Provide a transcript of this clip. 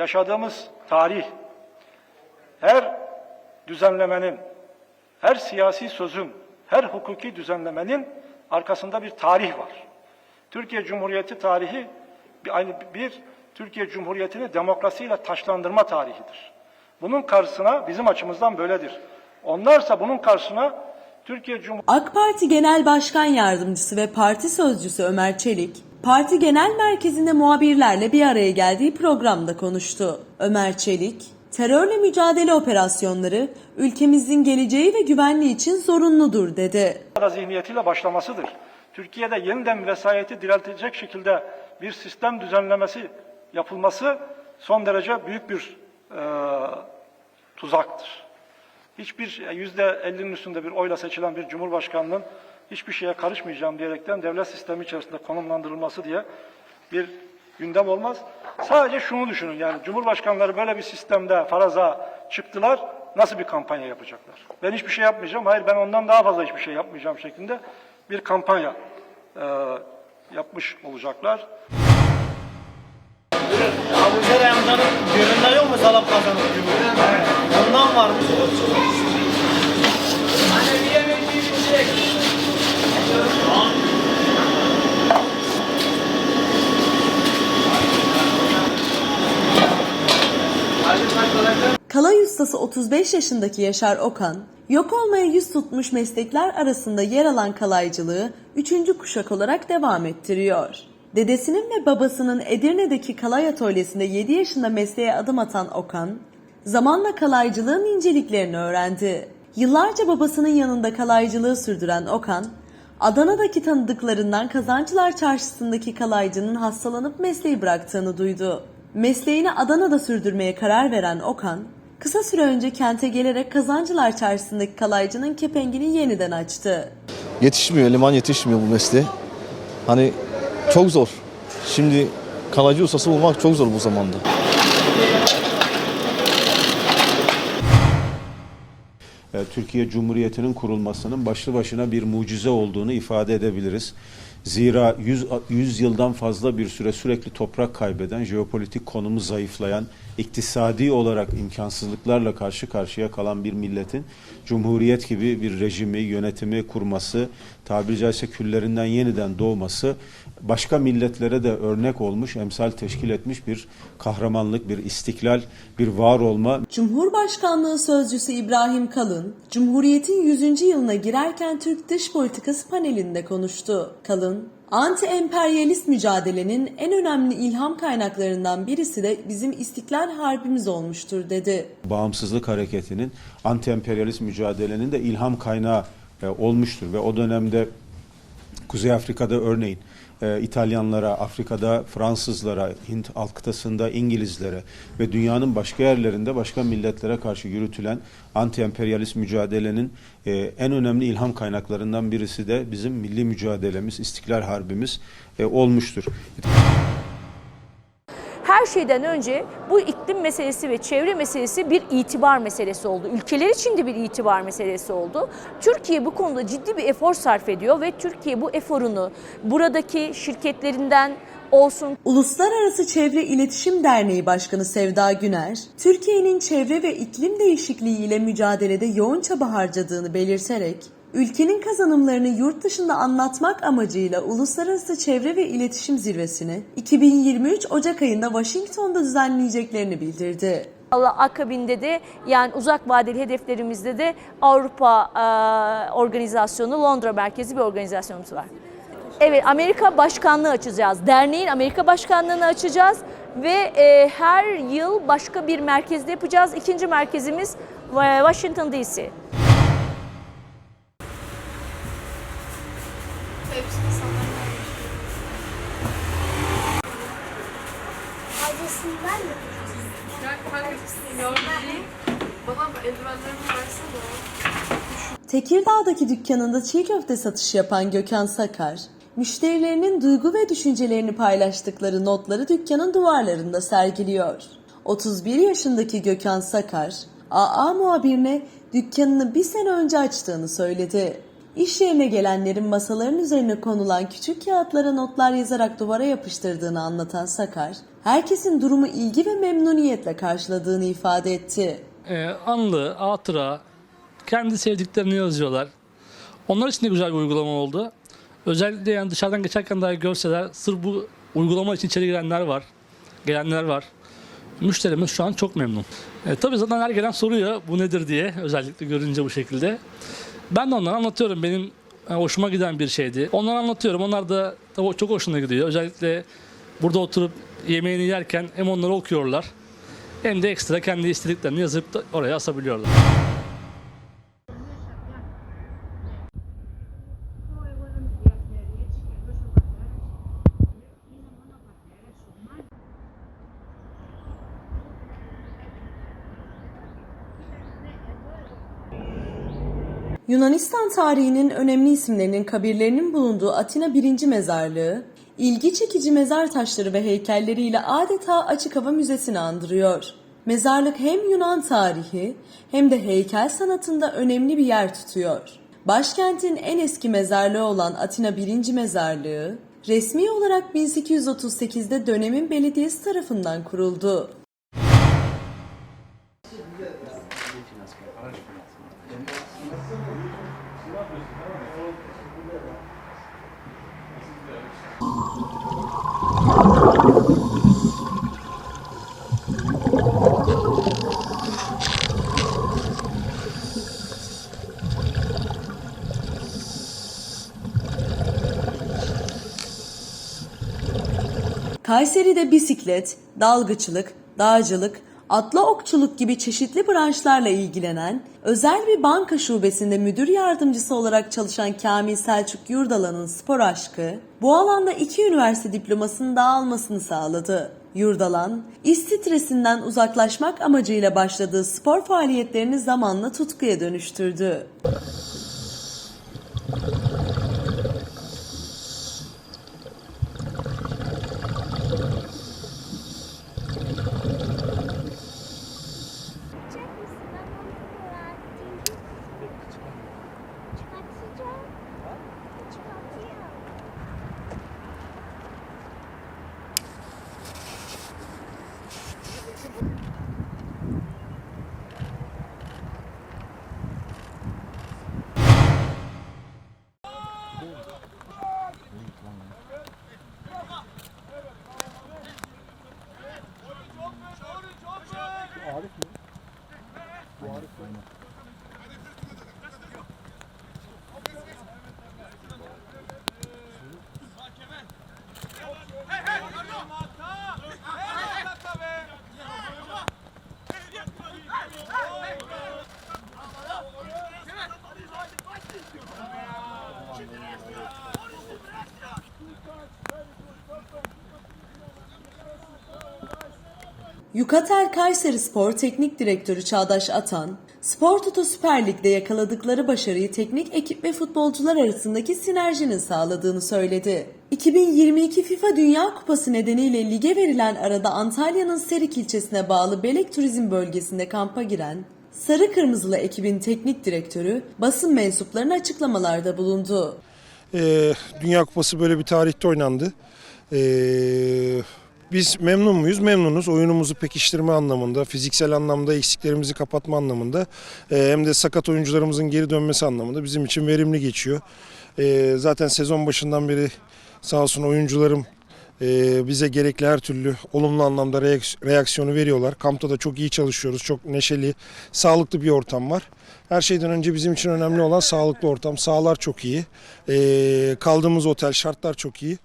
yaşadığımız tarih, her düzenlemenin, her siyasi sözün, her hukuki düzenlemenin arkasında bir tarih var. Türkiye Cumhuriyeti tarihi bir, bir Türkiye Cumhuriyeti'ni demokrasiyle taşlandırma tarihidir. Bunun karşısına bizim açımızdan böyledir. Onlarsa bunun karşısına Türkiye Cumhuriyeti AK Parti Genel Başkan Yardımcısı ve parti sözcüsü Ömer Çelik, parti genel merkezinde muhabirlerle bir araya geldiği programda konuştu. Ömer Çelik, terörle mücadele operasyonları ülkemizin geleceği ve güvenliği için zorunludur dedi. zihniyetiyle başlamasıdır. Türkiye'de yeniden vesayeti diriltecek şekilde bir sistem düzenlemesi yapılması son derece büyük bir e, tuzaktır. Hiçbir yüzde ellinin üstünde bir oyla seçilen bir cumhurbaşkanının hiçbir şeye karışmayacağım diyerekten devlet sistemi içerisinde konumlandırılması diye bir gündem olmaz. Sadece şunu düşünün yani cumhurbaşkanları böyle bir sistemde faraza çıktılar nasıl bir kampanya yapacaklar? Ben hiçbir şey yapmayacağım. Hayır ben ondan daha fazla hiçbir şey yapmayacağım şeklinde bir kampanya e, yapmış olacaklar. Abu Zerre düğününde yok mu salap kazanıp Ondan varmış. Kalay ustası 35 yaşındaki Yaşar Okan, yok olmaya yüz tutmuş meslekler arasında yer alan kalaycılığı 3. kuşak olarak devam ettiriyor. Dedesinin ve babasının Edirne'deki kalay atölyesinde 7 yaşında mesleğe adım atan Okan, zamanla kalaycılığın inceliklerini öğrendi. Yıllarca babasının yanında kalaycılığı sürdüren Okan, Adana'daki tanıdıklarından Kazancılar Çarşısı'ndaki kalaycının hastalanıp mesleği bıraktığını duydu. Mesleğini Adana'da sürdürmeye karar veren Okan, kısa süre önce kente gelerek Kazancılar Çarşısı'ndaki kalaycının kepengini yeniden açtı. Yetişmiyor, eleman yetişmiyor bu mesleğe. Hani çok zor. Şimdi kalaycı ustası bulmak çok zor bu zamanda. e, Türkiye Cumhuriyeti'nin kurulmasının başlı başına bir mucize olduğunu ifade edebiliriz. Zira 100, 100 yıldan fazla bir süre sürekli toprak kaybeden, jeopolitik konumu zayıflayan, iktisadi olarak imkansızlıklarla karşı karşıya kalan bir milletin Cumhuriyet gibi bir rejimi, yönetimi kurması, tabiri caizse küllerinden yeniden doğması başka milletlere de örnek olmuş, emsal teşkil etmiş bir kahramanlık, bir istiklal, bir var olma Cumhurbaşkanlığı Sözcüsü İbrahim Kalın, Cumhuriyet'in 100. yılına girerken Türk Dış Politikası panelinde konuştu. Kalın, anti-emperyalist mücadelenin en önemli ilham kaynaklarından birisi de bizim İstiklal Harbimiz olmuştur dedi. bağımsızlık hareketinin, anti-emperyalist mücadelenin de ilham kaynağı e, olmuştur ve o dönemde Kuzey Afrika'da örneğin e, İtalyanlara, Afrika'da Fransızlara, Hint alt kıtasında İngilizlere ve dünyanın başka yerlerinde başka milletlere karşı yürütülen anti-emperyalist mücadelenin e, en önemli ilham kaynaklarından birisi de bizim milli mücadelemiz, İstiklal Harbimiz e, olmuştur. Şeyden önce bu iklim meselesi ve çevre meselesi bir itibar meselesi oldu. Ülkeler için de bir itibar meselesi oldu. Türkiye bu konuda ciddi bir efor sarf ediyor ve Türkiye bu eforunu buradaki şirketlerinden olsun, Uluslararası Çevre İletişim Derneği Başkanı Sevda Güner, Türkiye'nin çevre ve iklim değişikliği ile mücadelede yoğun çaba harcadığını belirterek, ülkenin kazanımlarını yurt dışında anlatmak amacıyla Uluslararası Çevre ve İletişim Zirvesini 2023 Ocak ayında Washington'da düzenleyeceklerini bildirdi. Allah akabinde de yani uzak vadeli hedeflerimizde de Avrupa e, organizasyonu Londra merkezi bir organizasyonumuz var. Evet Amerika başkanlığı açacağız. Derneğin Amerika başkanlığını açacağız ve e, her yıl başka bir merkezde yapacağız. İkinci merkezimiz e, Washington DC. Tekirdağ'daki dükkanında çiğ köfte satışı yapan Gökhan Sakar, müşterilerinin duygu ve düşüncelerini paylaştıkları notları dükkanın duvarlarında sergiliyor. 31 yaşındaki Gökhan Sakar, AA muhabirine dükkanını bir sene önce açtığını söyledi. İş yerine gelenlerin masaların üzerine konulan küçük kağıtlara notlar yazarak duvara yapıştırdığını anlatan Sakar, herkesin durumu ilgi ve memnuniyetle karşıladığını ifade etti. e, anlı, hatıra, kendi sevdiklerini yazıyorlar. Onlar için de güzel bir uygulama oldu. Özellikle yani dışarıdan geçerken dahi görseler sırf bu uygulama için içeri girenler var. Gelenler var. Müşterimiz şu an çok memnun. E, tabii zaten her gelen soruyor bu nedir diye özellikle görünce bu şekilde. Ben de onlara anlatıyorum benim e, hoşuma giden bir şeydi. Onlara anlatıyorum. Onlar da tabii çok hoşuna gidiyor. Özellikle burada oturup yemeğini yerken hem onları okuyorlar hem de ekstra kendi istediklerini yazıp oraya asabiliyorlar. Yunanistan tarihinin önemli isimlerinin kabirlerinin bulunduğu Atina 1. Mezarlığı, ilgi çekici mezar taşları ve heykelleriyle adeta açık hava müzesini andırıyor. Mezarlık hem Yunan tarihi hem de heykel sanatında önemli bir yer tutuyor. Başkentin en eski mezarlığı olan Atina 1. Mezarlığı, resmi olarak 1838'de dönemin belediyesi tarafından kuruldu. Kayseri'de bisiklet, dalgıçlık, dağcılık, atlı okçuluk gibi çeşitli branşlarla ilgilenen, özel bir banka şubesinde müdür yardımcısı olarak çalışan Kamil Selçuk Yurdalan'ın spor aşkı, bu alanda iki üniversite diplomasını da almasını sağladı. Yurdalan, iş stresinden uzaklaşmak amacıyla başladığı spor faaliyetlerini zamanla tutkuya dönüştürdü. Yeah. Yukatel Kayseri Spor Teknik Direktörü Çağdaş Atan, Spor Toto Süper Lig'de yakaladıkları başarıyı teknik ekip ve futbolcular arasındaki sinerjinin sağladığını söyledi. 2022 FIFA Dünya Kupası nedeniyle lige verilen arada Antalya'nın Serik ilçesine bağlı Belek Turizm bölgesinde kampa giren Sarı Kırmızılı ekibin teknik direktörü basın mensuplarına açıklamalarda bulundu. Ee, Dünya Kupası böyle bir tarihte oynandı. Ee, biz memnun muyuz? Memnunuz. Oyunumuzu pekiştirme anlamında, fiziksel anlamda eksiklerimizi kapatma anlamında e, hem de sakat oyuncularımızın geri dönmesi anlamında bizim için verimli geçiyor. Ee, zaten sezon başından beri sağ olsun oyuncularım e, bize gerekli her türlü olumlu anlamda reaks- reaksiyonu veriyorlar. Kampta da çok iyi çalışıyoruz. Çok neşeli, sağlıklı bir ortam var. Her şeyden önce bizim için önemli olan sağlıklı ortam. Sağlar çok iyi. Kaldığımız otel şartlar çok iyi.